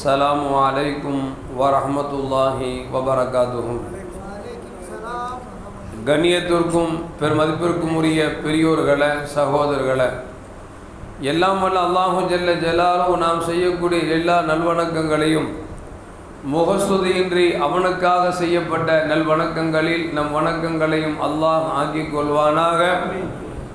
السلام عليكم ورحمة الله وبركاته கண்ணியத்திற்கும் பெருமதிப்பிற்கும் உரிய பெரியோர்களே சகோதரர்களே எல்லாம் வல்ல அல்லாஹு ஜல்ல ஜலாலும் நாம் செய்யக்கூடிய எல்லா நல்வணக்கங்களையும் முகஸ்துதியின்றி அவனுக்காக செய்யப்பட்ட நல்வணக்கங்களில் நம் வணக்கங்களையும் அல்லாஹ் ஆக்கிக் கொள்வானாக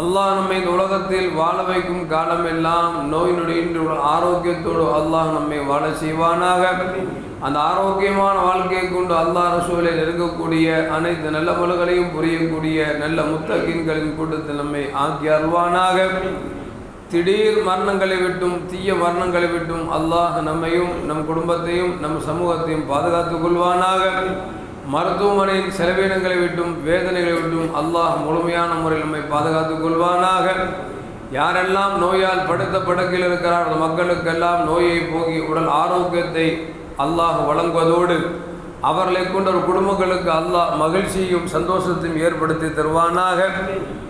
அல்லாஹ் நம்மை இந்த உலகத்தில் வாழ வைக்கும் காலமெல்லாம் நோய் நொடியின்றி ஆரோக்கியத்தோடு அல்லாஹ் நம்மை வாழ செய்வானாக. அந்த ஆரோக்கியமான வாழ்க்கையை கொண்டு அல்லாஹ் சூழலில் நெருங்கக்கூடிய அனைத்து நல்ல மலர்களையும் புரியக்கூடிய நல்ல முத்தகின்களின் கூட்டத்தில் நம்மை ஆக்கி அருள்வானாக. திடீர் மரணங்களை விட்டும் தீய மரணங்களை விட்டும் அல்லாஹ் நம்மையும் நம் குடும்பத்தையும் நம் சமூகத்தையும் பாதுகாத்துக் கொள்வானாக. மருத்துவமனையின் செலவினங்களை விட்டும் வேதனைகளை விட்டும் அல்லாஹ் முழுமையான முறையில் நம்மை பாதுகாத்துக் கொள்வானாக. யாரெல்லாம் நோயால் படுத்த படக்கில் இருக்கிறார் மக்களுக்கெல்லாம் நோயை போகி உடல் ஆரோக்கியத்தை அல்லாஹ் வழங்குவதோடு அவர்களை கொண்ட ஒரு குடும்பங்களுக்கு அல்லாஹ் மகிழ்ச்சியும் சந்தோஷத்தையும் ஏற்படுத்தி தருவானாக.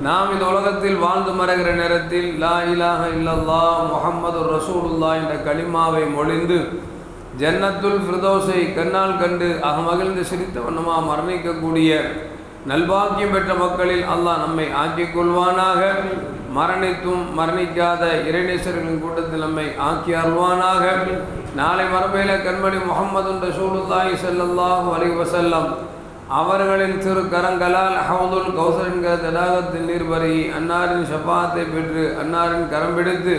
நாம் இந்த உலகத்தில் வாழ்ந்து மறைகிற நேரத்தில் லா இலாஹ இல்லல்லா முகமது ரசூலுல்லா என்ற கலிமாவை மொழிந்து ஜன்னத்துல் ஃபிரதோஸை கண்ணால் கண்டு அகமகிழ்ந்து சிரித்த வண்ணமா மரணிக்கக்கூடிய நல்பாக்கியம் பெற்ற மக்களில் அல்லாஹ் நம்மை ஆக்கிக் கொள்வானாக. மரணித்தும் மரணிக்காத இறைநேசர்களின் கூட்டத்தில் நம்மை ஆக்கி அருள்வானாக நாளை மரபையில் கண்மணி முகமது ரசூலுல்லாஹி ஸல்லல்லாஹு அலி வசல்லம் அவர்களின் திரு கரங்களால் அஹமதுல் கௌசர் என்கிற தடாகத்தின் நீர்வரையை அன்னாரின் ஷபாத்தை பெற்று அன்னாரின் கரம் பிடித்து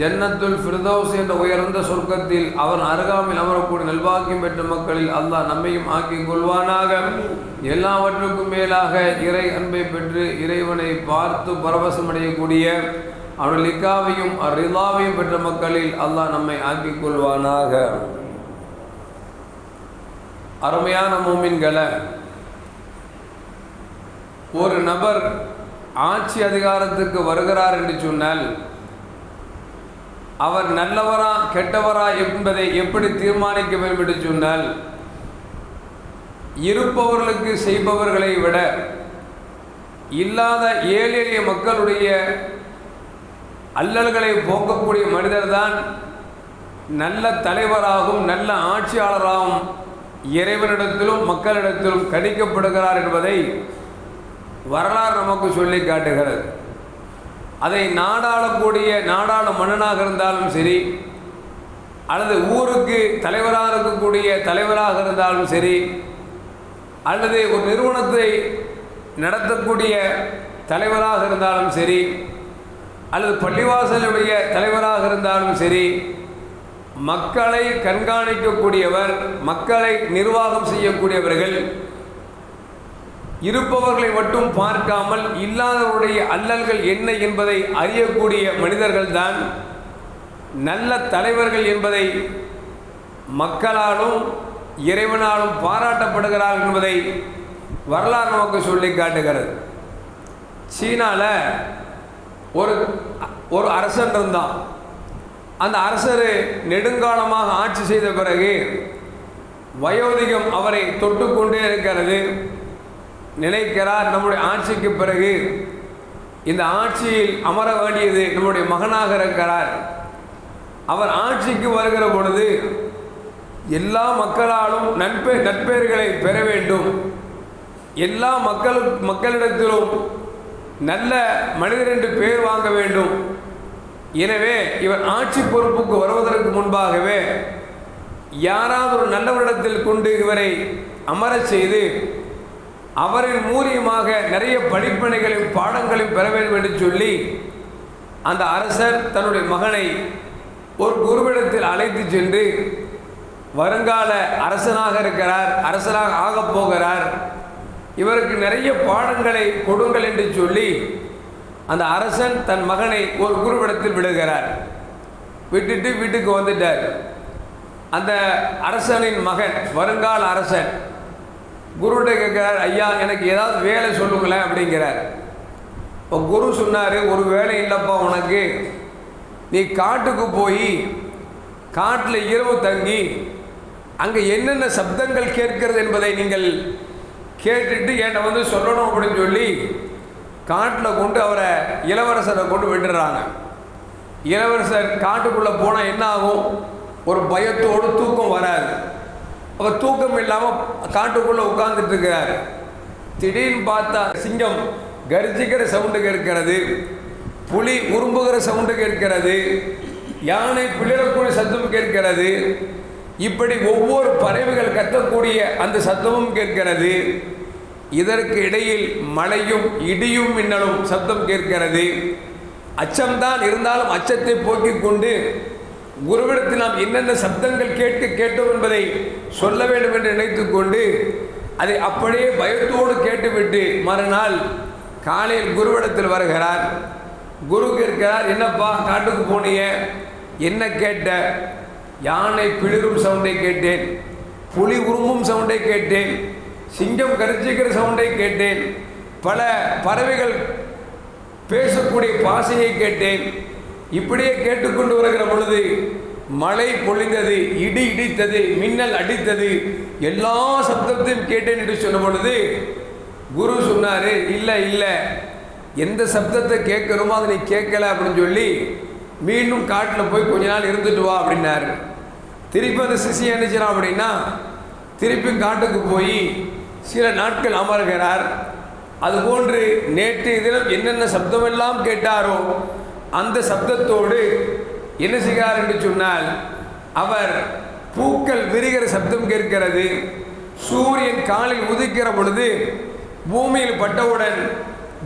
ஜன்னத்துல் ஃபிர்தௌஸ் என்ற உயர்ந்த சொர்க்கத்தில் அவன் அருகாமையில் அமரக்கூடிய நல்வாக்கியம் பெற்ற மக்களில் அல்லாஹ் நம்மையும் ஆக்கிக் கொள்வானாக. எல்லாவற்றுக்கும் மேலாக இறை அன்பை பெற்று இறைவனை பார்த்து பரவசமடையக்கூடிய அவனுடைய லிக்காவையும் ரிலாவையும் பெற்ற மக்களில் அல்லாஹ் நம்மை ஆக்கிக் கொள்வானாக. அருமையான மூமின்களை ஒரு நபர் ஆட்சி அதிகாரத்துக்கு வருகிறார் என்று சொன்னால் அவர் நல்லவரா கெட்டவரா என்பதை எப்படி தீர்மானிக்க வேண்டும் என்று சொன்னால் இருப்பவர்களுக்கு செய்பவர்களை விட இல்லாத ஏழை எளிய மக்களுடைய அல்லல்களை போக்கக்கூடிய மனிதர்தான் நல்ல தலைவராகவும் நல்ல ஆட்சியாளராகவும் இறைவனிடத்திலும் மக்களிடத்திலும் கணிக்கப்படுகிறார் என்பதை வரலாறு நமக்கு சொல்லி காட்டுகிறது. அதை நாடாளக்கூடிய நாடாள மன்னனாக இருந்தாலும் சரி அல்லது ஊருக்கு தலைவராக இருக்கக்கூடிய தலைவராக இருந்தாலும் சரி அல்லது ஒரு நிறுவனத்தை நடத்தக்கூடிய தலைவராக இருந்தாலும் சரி அல்லது பள்ளிவாசலுடைய தலைவராக இருந்தாலும் சரி மக்களை கண்காணிக்கக்கூடியவர் மக்களை நிர்வாகம் செய்யக்கூடியவர்கள் இருப்பவர்களை மட்டும் பார்க்காமல் இல்லாதவருடைய அல்லல்கள் என்ன என்பதை அறியக்கூடிய மனிதர்கள்தான் நல்ல தலைவர்கள் என்பதை மக்களாலும் இறைவனாலும் பாராட்டப்படுகிறார்கள் என்பதை வரலாறு நமக்கு சொல்லி காட்டுகிறது. சீனாவில் ஒரு ஒரு அரசன் இருந்தான். அந்த அரசர் நெடுங்காலமாக ஆட்சி செய்த பிறகு வயோதிகம் அவரை தொட்டுக்கொண்டே இருக்கிறது. நினைக்கிறார் நம்முடைய ஆட்சிக்கு பிறகு. இந்த ஆட்சியில் அமர வேண்டியது நம்முடைய மகனாக இருக்கிறார். அவர் ஆட்சிக்கு வருகிற பொழுது எல்லா மக்களாலும் நட்பே நட்பெயர்களை பெற வேண்டும். எல்லா மக்கள் மக்களிடத்திலும் நல்ல மனிதர் என்று பெயர் வாங்க வேண்டும். எனவே இவர் ஆட்சி பொறுப்புக்கு வருவதற்கு முன்பாகவே யாராவது ஒரு நல்லவரிடத்தில் கொண்டு இவரை அமரச் செய்து அவரின் மூலியமாக நிறைய படிப்பனைகளையும் பாடங்களையும் பெற வேண்டும் என்று சொல்லி அந்த அரசர் தன்னுடைய மகனை ஒரு குருவிடத்தில் அழைத்து சென்று வருங்கால அரசனாக இருக்கிறார் அரசனாக ஆகப் போகிறார். இவருக்கு நிறைய பாடங்களை கொடுங்கள் என்று சொல்லி அந்த அரசன் தன் மகனை ஒரு குருவிடத்தில் விடுகிறார். விட்டுட்டு வீட்டுக்கு வந்துட்டார். அந்த அரசனின் மகன் வருங்கால அரசன் குருகிட்ட கேட்குறார் ஐயா எனக்கு ஏதாவது வேலை சொல்லுங்களேன் அப்படிங்கிறார். இப்போ குரு சொன்னார் ஒரு வேலை இல்லைப்பா உனக்கு. நீ காட்டுக்கு போய் காட்டில் இரவு தங்கி அங்கே என்னென்ன சப்தங்கள் கேட்கிறது என்பதை நீங்கள் கேட்டுட்டு என்கிட்ட வந்து சொல்லணும் அப்படின்னு சொல்லி காட்டில் கொண்டு அவரை இளவரசரை கொண்டு விட்டுறாங்க இளவரசர் காட்டுக்குள்ளே போனால் என்ன ஆகும் ஒரு பயத்தோடு தூக்கம் வராது. அவர் தூக்கம் இல்லாமல் காட்டுக்குள்ளே உட்கார்ந்துட்டு இருக்கிறார் திடீர்னு பார்த்தா சிங்கம் கர்ஜிக்கிற சவுண்டு கேட்கிறது. புலி உரும்புகிற சவுண்டு கேட்கிறது. யானை பிளிரக்கூடிய சத்தம் கேட்கிறது. இப்படி ஒவ்வொரு பறவைகள் கத்தக்கூடிய அந்த சத்தமும் கேட்கிறது. இதற்கு இடையில் மழையும் இடியும் மின்னலும் சத்தம் கேட்கிறது. அச்சம்தான் இருந்தாலும் அச்சத்தை போக்கிக் கொண்டு குருவிடத்தில் நாம் என்னென்ன சப்தங்கள் கேட்டு கேட்டோம் என்பதை சொல்ல வேண்டும் என்று நினைத்து கொண்டு அதை அப்படியே பயத்தோடு கேட்டுவிட்டு மறுநாள் காலையில் குருவிடத்தில் வருகிறார். குரு கேட்கிறார் என்னப்பா காட்டுக்கு போனிய? என்ன கேட்ட? யானை பிளிரும் சவுண்டை கேட்டேன் புலி உருமும் சவுண்டை கேட்டேன் சிங்கம் கரிச்சிக்கிற சவுண்டை கேட்டேன் பல பறவைகள் பேசக்கூடிய பாசையை கேட்டேன். இப்படியே கேட்டுக்கொண்டு வருகிற பொழுது மழை பொழிந்தது இடி இடித்தது மின்னல் அடித்தது எல்லா சப்தத்தையும் கேட்டேன் என்று சொன்ன பொழுது குரு சொன்னார் இல்லை இல்லை எந்த சப்தத்தை கேட்கணுமோ அதை நீ கேட்கல அப்படின்னு சொல்லி மீண்டும் காட்டில் போய் கொஞ்ச நாள் இருந்துட்டு வா அப்படின்னாரு. திருப்பி அந்த சிசி என்ன அப்படின்னா திருப்பி காட்டுக்கு போய் சில நாட்கள் அமர்கிறார். அதுபோன்று நேற்றைய தினம் என்னென்ன சப்தமெல்லாம் கேட்டாரோ அந்த சப்தத்தோடு என்ன செய்கிறார் என்று சொன்னால் அவர் பூக்கள் விரிகிற சப்தம் கேட்கிறது. சூரியன் காலில் உதிக்கிற பொழுது பூமியில் பட்டவுடன்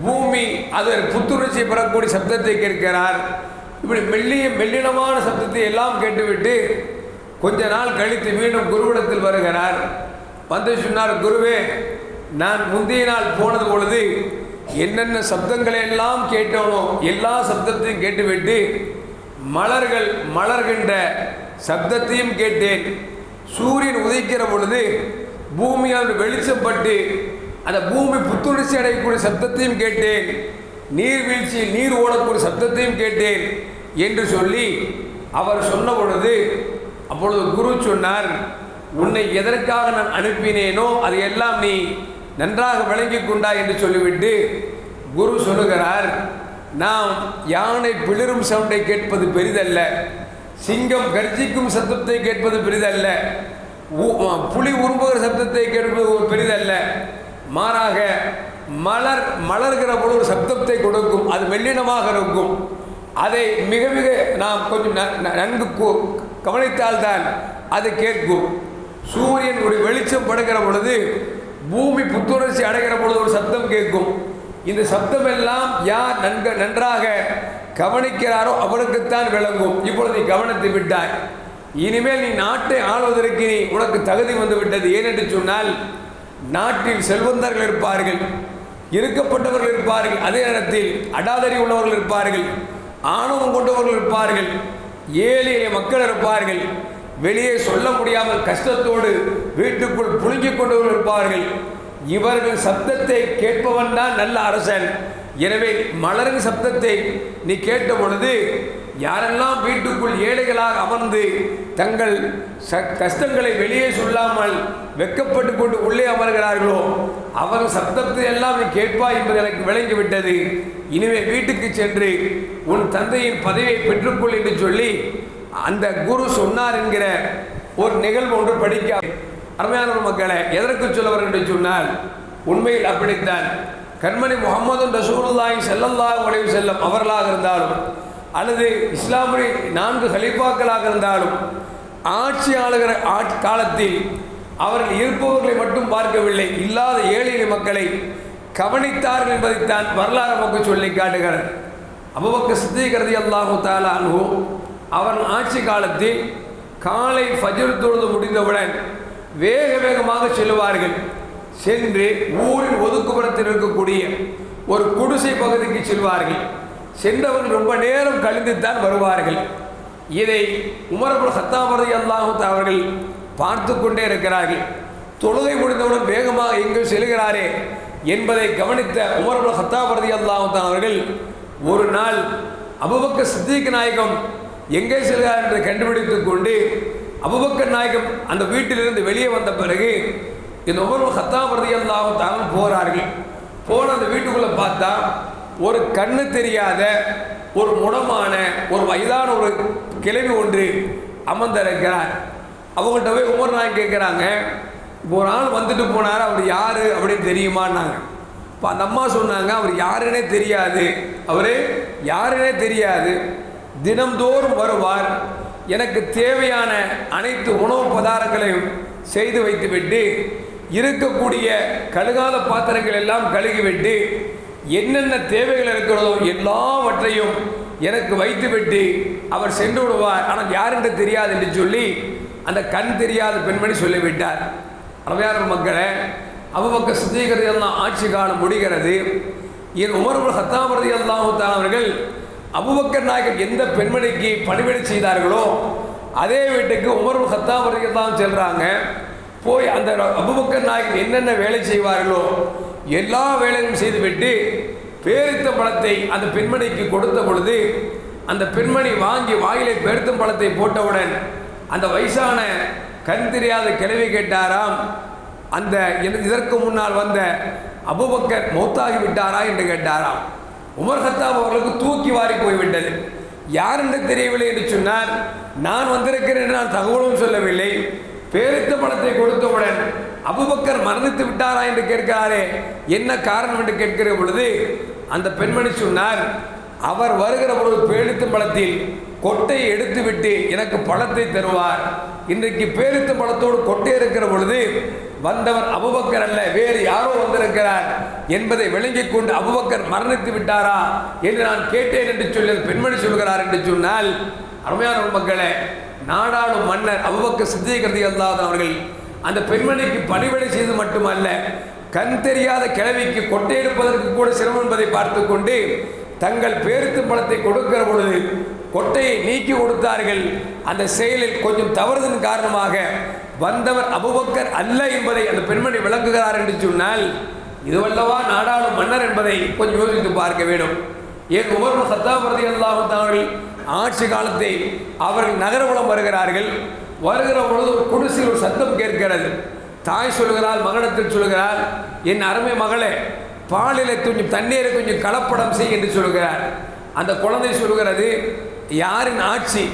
பூமி அதன் புத்துணர்ச்சி பெறக்கூடிய சப்தத்தை கேட்கிறார். இப்படி மெல்லிய மெல்லினமான சப்தத்தை எல்லாம் கேட்டுவிட்டு கொஞ்ச நாள் கழித்து மீண்டும் குருவிடத்தில் வருகிறார். வந்து சொன்னார் குருவே நான் முந்தைய நாள் போனது பொழுது என்னென்ன சப்தங்களை எல்லாம் கேட்டோனோ எல்லா சப்தத்தையும் கேட்டுவிட்டு மலர்கள் மலர்கின்ற சப்தத்தையும் கேட்டேன். சூரியன் உதைக்கிற பொழுது பூமியால் வெளிச்சப்பட்டு அந்த பூமி புத்துணர்ச்சி அடையக்கூடிய சப்தத்தையும் கேட்டேன். நீர்வீழ்ச்சி நீர் ஓடக்கூடிய சப்தத்தையும் கேட்டேன் என்று சொல்லி அவர் சொன்ன பொழுது அப்பொழுது குரு சொன்னார் உன்னை எதற்காக நான் அனுப்பினேனோ அதையெல்லாம் நீ நன்றாக விளங்கி கொண்டா என்று சொல்லிவிட்டு குரு சொல்லுகிறார் நாம் யானை பிளிரும் சவுண்டை கேட்பது பெரிதல்ல சிங்கம் கர்ஜிக்கும் சத்தத்தை கேட்பது பெரிதல்ல புலி உரும்புகிற சப்தத்தை கேட்பது ஒரு பெரிதல்ல மாறாக மலர் மலர்கிற பொழுது ஒரு சப்தத்தை கொடுக்கும் அது மெல்லினமாக இருக்கும். அதை மிக மிக நாம் கொஞ்சம் ந- ந- நன்கு கவனித்தால்தான் அது கேட்கும். சூரியன் ஒரு வெளிச்சம் படுகிற பொழுது பூமி புத்துணர்ச்சி அடைகிற பொழுது ஒரு சத்தம் கேட்கும். இந்த சத்தம் எல்லாம் யார் நன்க நன்றாக கவனிக்கிறாரோ அவனுக்குத்தான் விளங்கும். இப்பொழுது நீ கவனத்தை விட்டாய். இனிமேல் நீ நாட்டை ஆள்வதற்கு நீ உனக்கு தகுதி வந்து விட்டது ஏனென்று சொன்னால் நாட்டில் செல்வந்தர்கள் இருப்பார்கள் இருக்கப்பட்டவர்கள் இருப்பார்கள் அதே நேரத்தில் அடாதறி உள்ளவர்கள் இருப்பார்கள் ஆணவம் கொண்டவர்கள் இருப்பார்கள் ஏழை மக்கள் இருப்பார்கள். வெளியே சொல்ல முடியாமல் கஷ்டத்தோடு வீட்டுக்குள் புழுங்கிக் கொண்டவர்கள் இருப்பார்கள். இவர்கள் சப்தத்தை கேட்பவன் தான் நல்ல அரசன். எனவே மலரின் சப்தத்தை நீ கேட்ட பொழுது யாரெல்லாம் வீட்டுக்குள் ஏழைகளாக அமர்ந்து தங்கள் ச கஷ்டங்களை வெளியே சொல்லாமல் வெக்கப்பட்டு கொண்டு உள்ளே அமர்கிறார்களோ அவர் சப்தத்தை எல்லாம் நீ கேட்பாய் என்பது எனக்கு விளங்கிவிட்டது. இனிமே வீட்டுக்கு சென்று உன் தந்தையின் பதவியை பெற்றுக்கொள் என்று சொல்லி அந்த குரு சொன்னார் என்கிற ஒரு நிகழ்வு ஒன்று படிக்க அருமையான மக்களை எதற்கு சொல்லவர் என்று சொன்னால் உண்மையில் அப்படித்தான். கண்மணி முகமது ரசூலுல்லாஹி ஸல்லல்லாஹு அலைஹி செல்லம் அவர்களாக இருந்தாலும் அல்லது இஸ்லாமுடைய நான்கு ஹலீஃபாக்களாக இருந்தாலும் ஆட்சி ஆளுகிற ஆட்சி காலத்தில் அவர்கள் இருப்பவர்களை மட்டும் பார்க்கவில்லை இல்லாத ஏழை மக்களை கவனித்தார்கள் என்பதைத்தான் வரலாறு நமக்கு சொல்லி காட்டுகிறார் அபுபக்க சித்திகிறது அல்லாஹு தாலா அவன் ஆட்சி காலத்தில் காலை ஃபஜர் தொழுது முடிந்தவுடன் வேக வேகமாக செல்வார்கள் சென்று ஊரின் ஒதுக்குப்புறத்தில் இருக்கக்கூடிய ஒரு குடிசை பகுதிக்கு செல்வார்கள். சென்றவர்கள் ரொம்ப நேரம் கழிந்துத்தான் வருவார்கள். இதை உமரபுல் சத்தாபதி அல்லாஹூத் அவர்கள் பார்த்து கொண்டே இருக்கிறார்கள். தொழுகை முடிந்தவுடன் வேகமாக எங்கு செல்கிறாரே என்பதை கவனித்த உமரபுல் சத்தாபதி அல்லாஹூத் அவர்கள் ஒரு நாள் அபுபக்க சித்திக் நாயகம் எங்கே செல்கிறார் என்று கண்டுபிடித்துக் கொண்டு அபுபக்கர் நாயகம் அந்த வீட்டிலிருந்து வெளியே வந்த பிறகு இந்த உமர் ஹத்தாபரதி அல்லாஹான் போகிறார்கள் போன அந்த வீட்டுக்குள்ளே பார்த்தா ஒரு கண்ணு தெரியாத ஒரு முடமான ஒரு வயதான ஒரு கிழவி ஒன்று அமர்ந்திருக்கிறார். அவங்கள்ட்ட போய் ஒவ்வொரு நாள் கேட்குறாங்க இப்போ ஒரு ஆள் வந்துட்டு போனார் அவர் யார் அப்படின்னு தெரியுமான்னாங்க. இப்போ அந்த அம்மா சொன்னாங்க அவர் யாருன்னே தெரியாது. அவர் யாருன்னே தெரியாது. தினம்தோறும் வருவார். எனக்கு தேவையான அனைத்து உணவு பதார்த்தங்களையும் செய்து வைத்துவிட்டு இருக்கக்கூடிய கழுகாத பாத்திரங்கள் எல்லாம் கழுகிவிட்டு என்னென்ன தேவைகள் இருக்கிறதோ எல்லாவற்றையும் எனக்கு வைத்துவிட்டு அவர் சென்று விடுவார். ஆனால் யாருன்னு தெரியாது என்று சொல்லி அந்த கண் தெரியாத பெண்மணி சொல்லிவிட்டார். அவையார் மக்களை அவ்வக்க சித்திகரதி எல்லாம் ஆட்சி காலம் முடிகிறது. என் உமர்வுல் ஹத்தாமரதி அல்லாஹூத்தான் அவர்கள் அபுபக்கர் நாயகர் எந்த பெண்மணிக்கு பணிவிடை செய்தார்களோ அதே வீட்டுக்கு உமர்வுல் வரைக்கும் தான் செல்கிறாங்க போய் அந்த அபுபக்கர் நாயகர் என்னென்ன வேலை செய்வார்களோ எல்லா வேலையும் செய்துவிட்டு பேரித்த பழத்தை அந்த பெண்மணிக்கு கொடுத்த பொழுது அந்த பெண்மணி வாங்கி வாயிலை பேருத்தும் பழத்தை போட்டவுடன் அந்த வயசான கண் தெரியாத கிழவி கேட்டாராம் அந்த இதற்கு முன்னால் வந்த அபுபக்கர் மௌத்தாகி விட்டாரா என்று கேட்டாராம். உமர் ஹத்தாப் அவர்களுக்கு தூக்கி வாரி போய்விட்டது. யார் என்று தெரியவில்லை என்று சொன்னார் நான் வந்திருக்கிறேன் என்று நான் தகவலும் சொல்லவில்லை. பேரித்த பணத்தை கொடுத்தவுடன் அபுபக்கர் மரணித்து விட்டாரா என்று கேட்கிறாரே என்ன காரணம் என்று கேட்கிற பொழுது அந்த பெண்மணி சொன்னார் அவர் வருகிற பொழுது பேரித்து பழத்தில் கொட்டையை எடுத்துவிட்டு எனக்கு பழத்தை தருவார். இன்றைக்கு பேரித்து பழத்தோடு கொட்டை இருக்கிற பொழுது வந்தவர் அபுபக்கர் அல்ல வேறு யாரோ வந்திருக்கிறார் என்பதை விளங்கிக் கொண்டு அபுபக்கர் மரணித்து விட்டாரா என்று நான் கேட்டேன் என்று சொல்லி பெண்மணி சொல்கிறார் என்று சொன்னால் அருமையான மக்களே நாடாளும் மன்னர் அபுபக்கர் சித்திகரதி அல்லாத அவர்கள் அந்த பெண்மணிக்கு பணிவிடை செய்து மட்டுமல்ல கண் தெரியாத கிழவிக்கு கொட்டை எடுப்பதற்கு கூட சிரமம் என்பதை பார்த்து கொண்டு தங்கள் பேருத்து பழத்தை கொடுக்கிற பொழுது கொட்டையை நீக்கி கொடுத்தார்கள். அந்த செயலில் கொஞ்சம் தவறுதன் காரணமாக வந்தவர் அபுபக்கர் அல்ல என்பதை அந்த பெண்மணி விளங்குகிறார் என்று சொன்னால் இதுவல்லவா நாடாளும் மன்னர் என்பதை கொஞ்சம் யோசித்து பார்க்க வேண்டும். ஏன் உமர் சத்தாபரதி அல்லாஹார்கள் ஆட்சி காலத்தை அவர்கள் நகரகுலம் வருகிறார்கள். வருகிற பொழுது ஒரு குடிசையில் ஒரு சத்தம் கேட்கிறது. தாய் சொல்கிறாள் மகனத்தில் சொல்கிறார் என் அருமை மகளே பாலில் கொஞ்சம் தண்ணீரை கொஞ்சம் கலப்படம் செய் என்று சொல்கிறார் அந்த குழந்தை சொல்கிறது யாரின் ஆட்சி?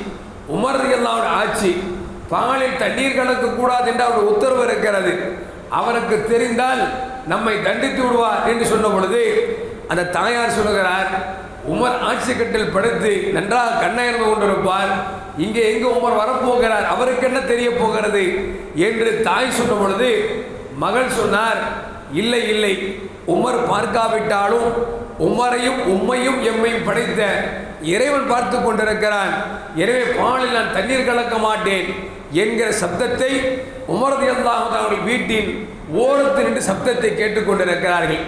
உமர்றதெல்லாம் ஆட்சி. பாலில் தண்ணீர் கலக்க கூடாது என்று அவர் உத்தரவு இருக்கிறது. அவருக்கு தெரிந்தால் நம்மை தண்டித்து விடுவார் என்று சொன்ன பொழுது அந்த தாயார் சொல்லுகிறார் உமர் ஆட்சி கட்டில் படுத்து நன்றாக கண்ணயர்ந்து கொண்டிருப்பார். இங்கே எங்கு உமர் வரப்போகிறார்? அவருக்கு என்ன தெரிய போகிறது? என்று தாய் சொன்ன பொழுது மகள் சொன்னார் இல்லை இல்லை. உமர் பார்க்காவிட்டாலும் உமரையும் உம்மையும் எம்மையும் படைத்த இறைவன் பார்த்து கொண்டிருக்கிறான். எனவே பாலில் நான் தண்ணீர் கலக்க மாட்டேன் என்கிற சப்தத்தை உமரது அல்லாஹ் அவர்கள் வீட்டின் ஓரத்தில் நின்று சப்தத்தை கேட்டுக்கொண்டிருக்கிறார்கள்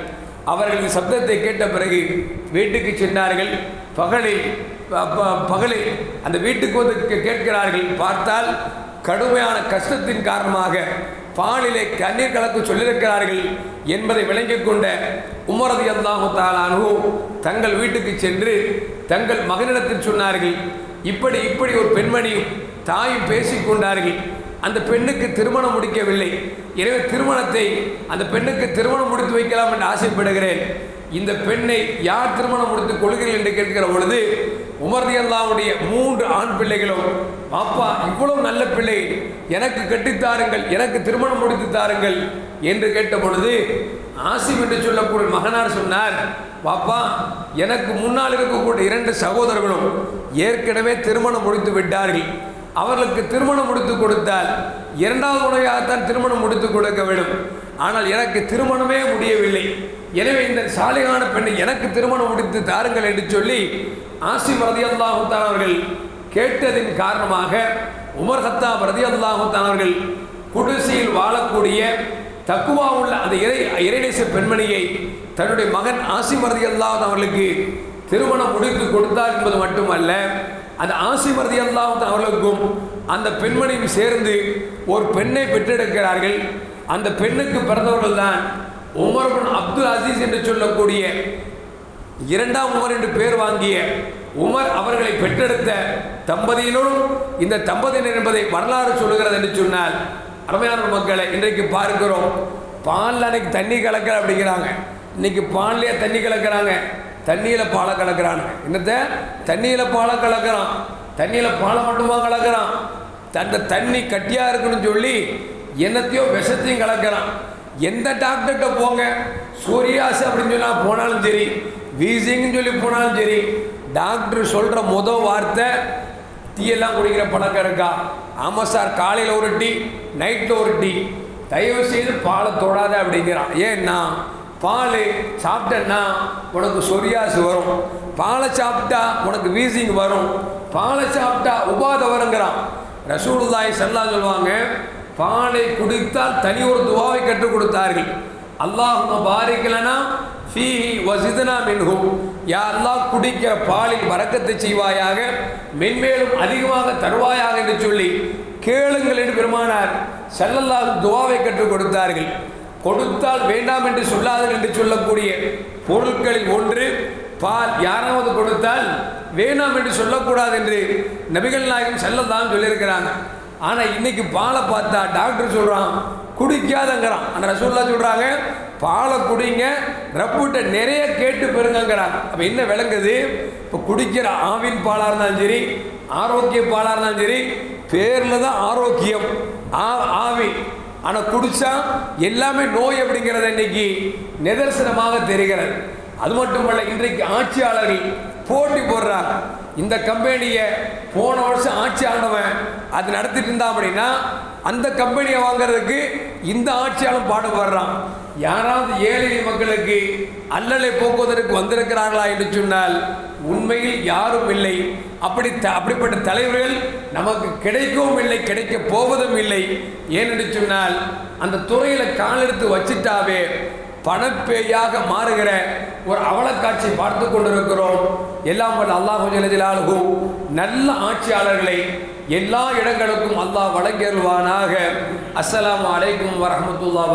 அவர்கள் சப்தத்தை கேட்ட பிறகு வீட்டுக்கு சென்றார்கள். பகலில் பகலில் அந்த வீட்டுக்கு வந்து கேட்கிறார்கள். பார்த்தால் கடுமையான கஷ்டத்தின் காரணமாக பாலிலே கண்ணீர் கலக்கு சொல்லியிருக்கிறார்கள் என்பதை விளங்கிக் கொண்ட உமரது அல்லாஹு தங்கள் வீட்டுக்கு சென்று தங்கள் மகனிடத்தில் சொன்னார்கள் இப்படி இப்படி ஒரு பெண்மணி தாயும் பேசிக்கொண்டார்கள் அந்த பெண்ணுக்கு திருமணம் முடிக்கவில்லை. எனவே திருமணத்தை அந்த பெண்ணுக்கு திருமணம் முடித்து வைக்கலாம் என்று ஆசைப்படுகிறேன். இந்த பெண்ணை யார் திருமணம் முடித்து கொள்கிறீர்கள் என்று கேட்கிற பொழுது உமர்தி அல்லாவுடைய மூன்று ஆண் பிள்ளைகளும் பாப்பா இவ்வளவு நல்ல பிள்ளை எனக்கு கட்டித்தாருங்கள் எனக்கு திருமணம் முடித்து தாருங்கள் என்று கேட்ட பொழுது ஆசிம் என்று சொல்லக்கூடிய மகனார் சொன்னார் பாப்பா எனக்கு முன்னால் இருக்கக்கூடிய இரண்டு சகோதரர்களும் ஏற்கனவே திருமணம் முடித்து விட்டார்கள். அவர்களுக்கு திருமணம் முடித்து கொடுத்தால் இரண்டாவது முறையாகத்தான் திருமணம் முடித்து கொடுக்க வேண்டும். ஆனால் எனக்கு திருமணமே முடியவில்லை. எனவே இந்த சாலையான பெண்ணை எனக்கு திருமணம் முடித்து தாருங்கள் என்று சொல்லி ஆசிம் ரதி அல்லாஹுத்தான் அவர்கள் கேட்டதின் காரணமாக உமர் ஹத்தாப் ரதி அல்லாஹுத்தான் அவர்கள் குடிசையில் வாழக்கூடிய தக்குவா உள்ள அந்த இறை இறைநேச பெண்மணியை தன்னுடைய மகன் ஆசிம் ரதி அல்லாஹ் அவர்களுக்கு திருமணம் முடித்து கொடுத்தார் என்பது மட்டுமல்ல அந்த ஆசிமரதி அல்லாஹ் அவர்களுக்கும் அந்த பெண்மணியும் சேர்ந்து ஒரு பெண்ணை பெற்றெடுக்கிறார்கள். அந்த பெண்ணுக்கு பிறந்தவர்கள் தான் உமர் பின் அப்துல் அசீஸ் என்று சொல்லக்கூடிய இரண்டாம் உமர் என்று பேர் வாங்கிய உமர் அவர்களை பெற்றெடுத்த தம்பதியினரும் இந்த தம்பதியினர் என்பதை வரலாறு சொல்லுகிறது என்று சொன்னால் அருமையான மக்களை இன்றைக்கு பார்க்கிறோம் பாலில் அன்னைக்கு தண்ணி கலக்கிற அப்படிங்கிறாங்க. இன்னைக்கு பாலிலே தண்ணி கலக்கிறாங்க. தண்ணியில் பாலை கலக்கிறாங்க என்னத்த? தண்ணியில் பாலை கலக்கிறான். தண்ணியில் பாலை மட்டுமா கலக்கிறான்? அந்த தண்ணி கட்டியாக இருக்குன்னு சொல்லி என்னத்தையோ விஷத்தையும் கலக்கிறான். எந்த டாக்டர்கிட்ட போங்க? சூரியாசு அப்படின்னு சொன்னால் போனாலும் சரி வீசிங்னு சொல்லி போனாலும் சரி டாக்டர் சொல்கிற முத வார்த்தை டீயெல்லாம் குடிக்கிற பழக்கம் இருக்கா? ஆமாம் சார் காலையில் ஒரு டீ நைட்டில் ஒரு டீ. தயவு செய்து பாலை தொடாத அப்படிங்கிறான். ஏன்னா பால் சாப்பிட்டேன்னா உனக்கு சொரியாசு வரும். பாலை சாப்பிட்டா உனக்கு வீசிங் வரும். பாலை சாப்பிட்டா உபாத வருங்கிறான். ரசூலுதாய் சல்லா சொல்லுவாங்க பாலை குடித்தால் தனி ஒரு துவாவை கற்றுக் கொடுத்தார்கள். அல்லாஹும பாரிக்கலனா ஃபீஹி வசிதனா மின்ஹும். யா அல்லாஹ் குடிக்கிற பாலில் வரக்கத்தை செய்வாயாக மென்மேலும் அதிகமாக தருவாயாக என்று சொல்லி கேளுங்கள் என்று பெருமானார் சல்லல்லாஹு துவாவை கற்றுக் கொடுத்தார்கள். கொடுத்தால் வேண்டாம் என்று சொல்லாதீர்கள் என்று சொல்லக்கூடிய பொருட்களில் ஒன்று பால் யாராவது கொடுத்தால் வேண்டாம் என்று சொல்லக்கூடாது என்று நபிகள் நாயகம் செல்லதான் சொல்லியிருக்கிறாங்க. ஆனால் இன்னைக்கு பாலை பார்த்தா டாக்டர் சொல்கிறான் குடிக்காதங்கிறான். ஆனால் ரசூல்லா சொல்கிறாங்க பாலை குடிங்க ரப்புட்ட நிறைய கேட்டு பெறுங்கிறாங்க அப்போ என்ன விளங்குது? இப்போ குடிக்கிற ஆவின் பாலாக இருந்தாலும் சரி ஆரோக்கிய பாலாக இருந்தாலும் சரி பேரில் தான் ஆரோக்கியம். ஆ ஆவி. ஆனால் குடிச்சா எல்லாமே நோய் அப்படிங்கிறத இன்னைக்கு நிதர்சனமாக தெரிகிறது. அது மட்டுமல்ல இன்றைக்கு ஆட்சியாளர்கள் போட்டி போடுறாங்க. இந்த கம்பெனியை போன வருஷம் ஆட்சி ஆண்டவன் அது நடத்திட்டு இருந்தான் அப்படின்னா அந்த கம்பெனியை வாங்குறதுக்கு இந்த ஆட்சியாளன் பாடுபடுறான். யாராவது ஏழை மக்களுக்கு அல்லலை போக்குவதற்கு வந்திருக்கிறார்களா என்று சொன்னால் உண்மையில் யாரும் இல்லை. அப்படி த அப்படிப்பட்ட தலைவர்கள் நமக்கு கிடைக்கவும் இல்லை கிடைக்க போவதும் இல்லை. ஏனென்று சொன்னால் அந்த துறையில் காலெடுத்து வச்சிட்டாவே பணப்பேயாக மாறுகிற ஒரு அவலக்காட்சி பார்த்து கொண்டிருக்கிறோம். எல்லாம் வல்ல அல்லாஹு ஜலஜலாலுகும் நல்ல ஆட்சியாளர்களை எல்லா இடங்களுக்கும் அல்லாஹ் வழங்கியருவானாக அஸ்ஸலாமு அலைக்கும் வரஹ்மத்துல்லாஹி